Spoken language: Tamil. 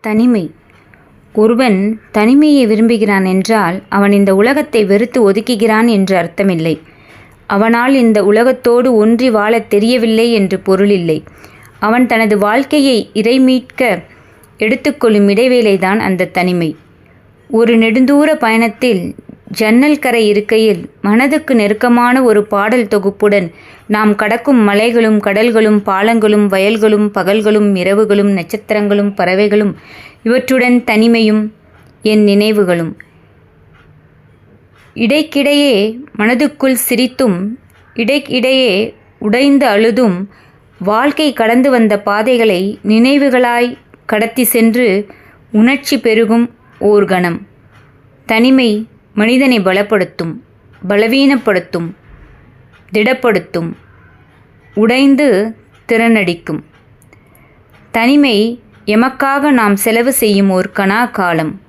தனிமை. ஒருவன் தனிமையை விரும்புகிறான் என்றால் அவன் இந்த உலகத்தை வெறுத்து ஒதுக்குகிறான் என்று அர்த்தமில்லை. அவனால் இந்த உலகத்தோடு ஒன்றி வாழத் தெரியவில்லை என்று பொருளில்லை. அவன் தனது வாழ்க்கையை இறைமீட்க எடுத்துக்கொள்ளும் இடைவேளைதான் அந்த தனிமை. ஒரு நெடுந்தூர பயணத்தில் ஜன்னல் கரை இருக்கையில் மனதுக்கு நெருக்கமான ஒரு பாடல் தொகுப்புடன் நாம் கடக்கும் மலைகளும் கடல்களும் பாலங்களும் வயல்களும் பகல்களும் இரவுகளும் நட்சத்திரங்களும் பறவைகளும் இவற்றுடன் தனிமையும் என் நினைவுகளும். இடைக்கிடையே மனதுக்குள் சிரித்தும் இடைக்கிடையே உடைந்து அழுதும் வாழ்க்கை கடந்து வந்த பாதைகளை நினைவுகளாய் கடத்தி சென்று உணர்ச்சி பெருகும் ஓர்கணம் தனிமை மனிதனை பலப்படுத்தும் பலவீனப்படுத்தும் திடப்படுத்தும் உடைந்து திறனடிக்கும். தனிமை எமக்காக நாம் செலவு செய்யும் ஓர் கணா காலம்